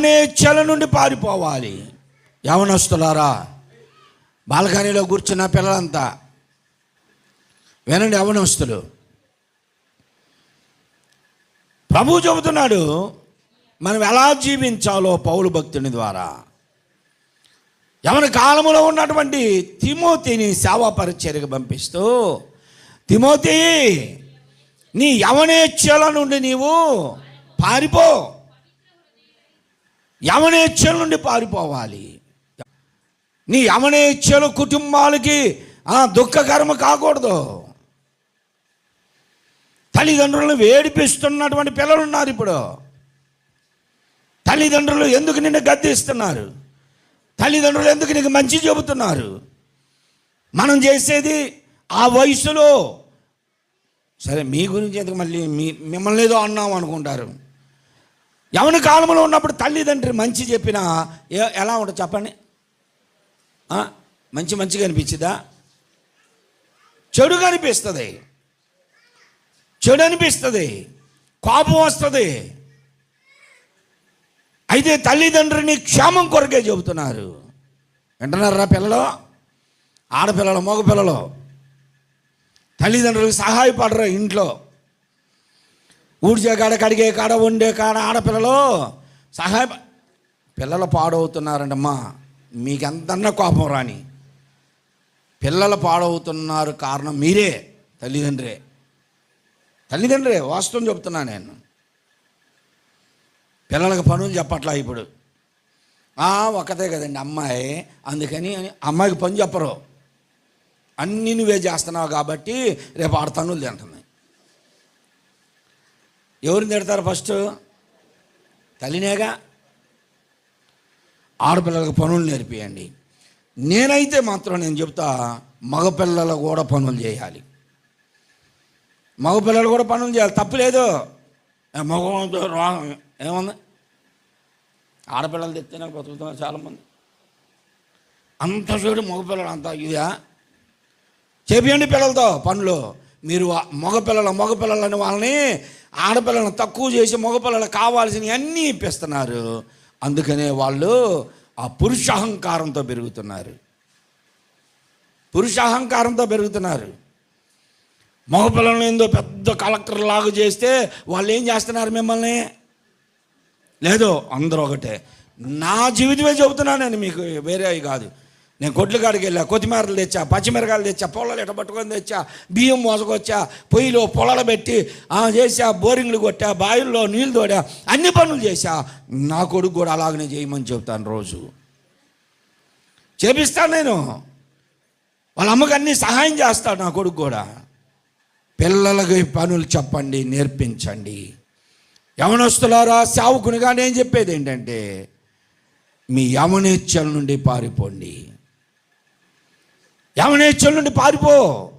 నేచ్చల నుండి పారిపోవాలి. యవనస్తులారా బాల్కనీలో కూర్చున్న పిల్లలంతా వినండి యవనస్తులు. ప్రభు చెబుతున్నాడు మనం ఎలా జీవించాలో పౌలు భక్తుని ద్వారా. యవన కాలంలో ఉన్నటువంటి తిమోతిని సేవా పరిచర్యకు పంపిస్తూ తిమోతి నీ యవనేచ్ఛల నుండి నీవు పారిపో. యవనేచ్ఛల నుండి పారిపోవాలి. నీ యవనేచ్ఛలు కుటుంబాలకి ఆ, కాకూడదు. తల్లిదండ్రులను వేడిపిస్తున్నటువంటి పిల్లలు ఉన్నారు ఇప్పుడు. తల్లిదండ్రులు ఎందుకు నిన్ను గద్దిస్తున్నారు? తల్లిదండ్రులు ఎందుకు నీకు మంచి చెబుతున్నారు? మనం చేసేది ఆ వయసులో. సరే మీ గురించి ఎందుకు మళ్ళీ మీ మిమ్మల్ని ఏదో అన్నాం అనుకుంటారు. యవన కాలంలో ఉన్నప్పుడు తల్లిదండ్రి మంచి చెప్పినా ఏ- ఎలా ఉంటుంది చెప్పండి? మంచి మంచిగా అనిపించిందా చెడుగా అనిపిస్తుంది. చెడు అనిపిస్తుంది. కోపం వస్తుంది. అయితే తల్లిదండ్రిని క్షేమం కొరకే చెబుతున్నారు. వింటున్నారా పిల్లలు? ఆడపిల్లలు మగపిల్లలు? తల్లిదండ్రులకు సహాయపడరు ఇంట్లో. ఊడ్చే కాడ కడిగే కాడ వండే కాడ ఆడపిల్లలు సహాయ పిల్లలు పాడవుతున్నారంటమ్మా. మీకు ఎంతన్నా కోపం రాని. పిల్లలు పాడవుతున్నారు కారణం మీరే తల్లిదండ్రే. తల్లిదండ్రే వాస్తవం చెప్తున్నా నేను. పిల్లలకు పనులు చెప్పట్లా ఇప్పుడు. ఒకతే కదండి అమ్మాయి. అందుకని అమ్మాయికి పని చెప్పరు. అన్నీ నువ్వే చేస్తున్నావు కాబట్టి రేపు ఆడ తన్నులు తింటుంది. ఎవరిని తిడతారు ఫస్ట్? తల్లినేగా? ఆడపిల్లలకు పనులు నేర్పియండి. నేనైతే మాత్రం నేను చెప్తా మగపిల్లలు కూడా పనులు చేయాలి. మగపిల్లలు కూడా పనులు చేయాలి. తప్పులేదు మగంతో మగ ఏముంది? ఆడపిల్లలు తెచ్చినా బతుకుతున్నారు చాలామంది. అంత చూడు మగపిల్లలు అంత ఇదా చేపియండి పిల్లలతో పనులు. మీరు మగపిల్లల మగపిల్లలని వాళ్ళని ఆడపిల్లలను తక్కువ చేసి మగపిల్లలు కావాల్సినవి అన్నీ ఇప్పిస్తున్నారు. అందుకనే వాళ్ళు ఆ పురుషాహంకారంతో పెరుగుతున్నారు. పురుషాహంకారంతో పెరుగుతున్నారు. మగపిల్లలను ఏందో పెద్ద కలెక్టర్ లాగా చేస్తే వాళ్ళు ఏం చేస్తున్నారు మిమ్మల్ని? లేదో అందరూ ఒకటే. నా జీవితమే చెబుతున్నాను నేను మీకు వేరే అవి కాదు. నేను గొడ్లు కాడికి వెళ్ళా కొత్తిమీరలు తెచ్చా పచ్చిమిరకాయలు తెచ్చా పొలాలు ఎట పట్టుకొని తెచ్చా బియ్యం మోసకొచ్చా పొయ్యిలో పొలాలు పెట్టి ఆ, చేసా బోరింగ్లు కొట్టా బావిల్లో నీళ్ళు తోడా అన్ని పనులు చేశా నా కొడుకు కూడా అలాగనే చేయమని చెప్తాను రోజు. చేపిస్తాను నేను. వాళ్ళ అమ్మకి అన్ని సహాయం చేస్తాడు నా కొడుకు కూడా. పిల్లలకి పనులు చెప్పండి నేర్పించండి. యవనస్తులారా సావుకునిగా నేను చెప్పేది ఏంటంటే మీ యవనేచ్ఛల నుండి పారిపోండి. యవనేచ్ఛల నుండి పారిపో.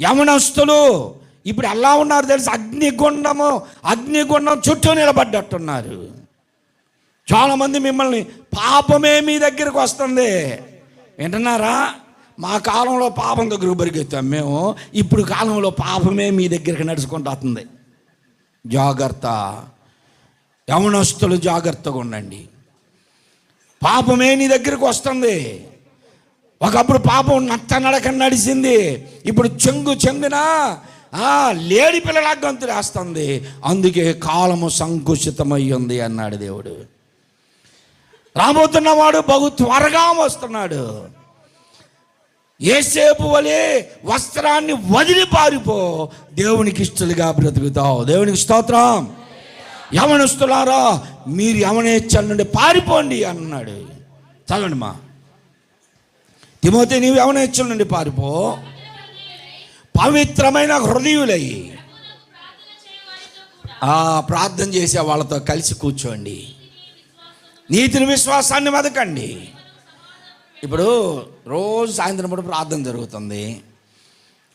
యవనస్తులు ఇప్పుడు ఎలా ఉన్నారు తెలుసు? అగ్నిగుండము అగ్నిగుండం చుట్టూ నిలబడ్డట్టున్నారు. చాలామంది మిమ్మల్ని పాపమే మీ దగ్గరకు వస్తుంది. వింటున్నారా? మా కాలంలో పాపం దగ్గరకు పరిగెత్తాం మేము. ఇప్పుడు కాలంలో పాపమే మీ దగ్గరికి నడుచుకుంటూ వస్తుంది. జాగ్రత్త. యవనస్తులు జాగ్రత్తగా ఉండండి. పాపమే నీ దగ్గరకు వస్తుంది. ఒకప్పుడు పాపం నత్త నడక నడిచింది. ఇప్పుడు చెంగు చెందిన ఆ, లేడి పిల్లల గంతులు అందుకే కాలము సంకుచితమై ఉంది అన్నాడు దేవుడు. రాబోతున్నవాడు బహు త్వరగా వస్తున్నాడు. ఏసేపు వలె వస్త్రాన్ని వదిలి పారిపో. దేవునికి ఇష్టలుగా బ్రతుకుతావు. దేవునికి స్తోత్రం. యవనస్తులారా మీరు యవనేచ్ఛల నుండి పారిపోండి అన్నాడు. చదవండి మా. తిమోతి నీవు యవనేచ్ఛల నుండి పారిపో. పవిత్రమైన హృదయులయ్యి ఆ ప్రార్థన చేసే వాళ్ళతో కలిసి కూర్చోండి. నీతిని విశ్వాసాన్ని వెతకండి ఇప్పుడు రోజు సాయంత్రం పూట ప్రార్థన జరుగుతుంది.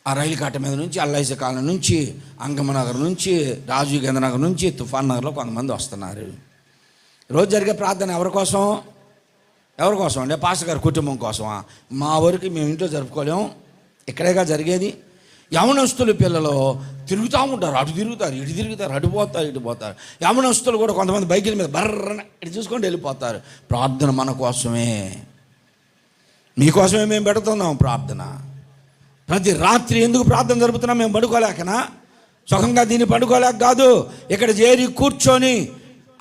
ఆ రైలు కట్ట మీద నుంచి అల్లైస కాలం నుంచి అంగమనగర్ నుంచి రాజీవ్ గాంధీ నగర్ నుంచి తుఫాన్ నగర్లో కొంతమంది వస్తున్నారు. రోజు జరిగే ప్రార్థన ఎవరి కోసం? ఎవరి కోసం అండి పాస్టర్ గారి కుటుంబం కోసమా? మా వరకు మేము ఇంట్లో జరుపుకోలేము ఇక్కడేగా జరిగేది. యమనస్తులు పిల్లలు తిరుగుతూ ఉంటారు. అటు తిరుగుతారు ఇటు తిరుగుతారు అటు పోతారు ఇటు పోతారు. యవనస్తులు కూడా కొంతమంది బైకుల మీద బర్రన ఇటు చూసుకొని వెళ్ళిపోతారు. ప్రార్థన మన కోసమే. మీకోసమే మేము పెడుతున్నాం ప్రార్థన. ప్రతి రాత్రి ఎందుకు ప్రార్థన జరుపుతున్నాం మేము పడుకోలేకనా? సుఖంగా దీన్ని పడుకోలేక కాదు. ఇక్కడ చేరి కూర్చొని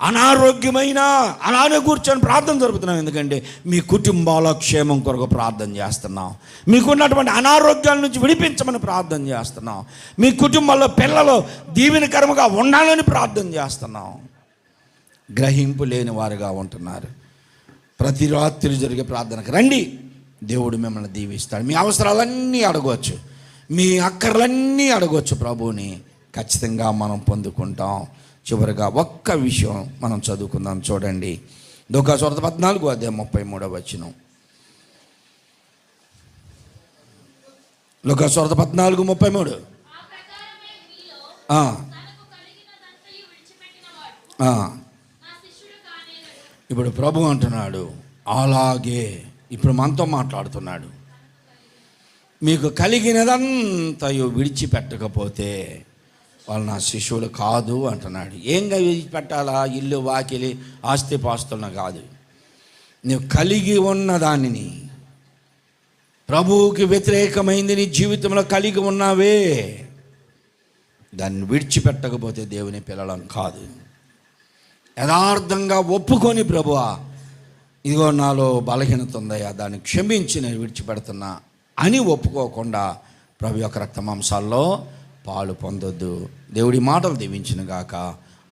అనారోగ్యమైన అలానే కూర్చొని ప్రార్థన జరుపుతున్నాం. ఎందుకంటే మీ కుటుంబాల క్షేమం కొరకు ప్రార్థన చేస్తున్నాం. మీకున్నటువంటి అనారోగ్యాల నుంచి విడిపించమని ప్రార్థన చేస్తున్నాం. మీ కుటుంబంలో పిల్లలు దీవెనకరముగా ఉండాలని ప్రార్థన చేస్తున్నాం. గ్రహింపు లేని వారుగా ఉంటున్నారు. ప్రతి రాత్రి జరిగే ప్రార్థనకు రండి. దేవుడు మిమ్మల్ని దీవిస్తాడు. మీ అవసరాలన్నీ అడగవచ్చు మీ అక్కర్లన్నీ అడగవచ్చు ప్రభువుని. ఖచ్చితంగా మనం పొందుకుంటాం. చివరిగా ఒక్క విషయం మనం చదువుకుందాం చూడండి. దుఃఖ పద్నాలుగు అదే ముప్పై మూడవ వచ్చిన లుక సొరత పద్నాలుగు ముప్పై మూడు. ఇప్పుడు ప్రభు అంటున్నాడు అలాగే. ఇప్పుడు మనతో మాట్లాడుతున్నాడు. మీకు కలిగినదంతయు విడిచిపెట్టకపోతే వాళ్ళు నా శిష్యులు కాదు అంటున్నాడు. ఏంగా విడిచిపెట్టాలా ఇల్లు వాకిలి ఆస్తి కాదు. నువ్వు కలిగి ఉన్న దానిని ప్రభువుకి వ్యతిరేకమైంది నీ జీవితంలో కలిగి ఉన్నావే. దాన్ని విడిచిపెట్టకపోతే దేవుని పిల్లలం కాదు. యథార్థంగా ఒప్పుకొని ప్రభువా ఇదిగో నాలో బలహీనత ఉందయ్యా దాన్ని క్షమించి నేను విడిచిపెడుతున్నా అని ఒప్పుకోకుండా ప్రభు యొక్క రక్త మాంసాల్లో పాలు పొందొద్దు. దేవుడి మాటలు దీవించిన గాక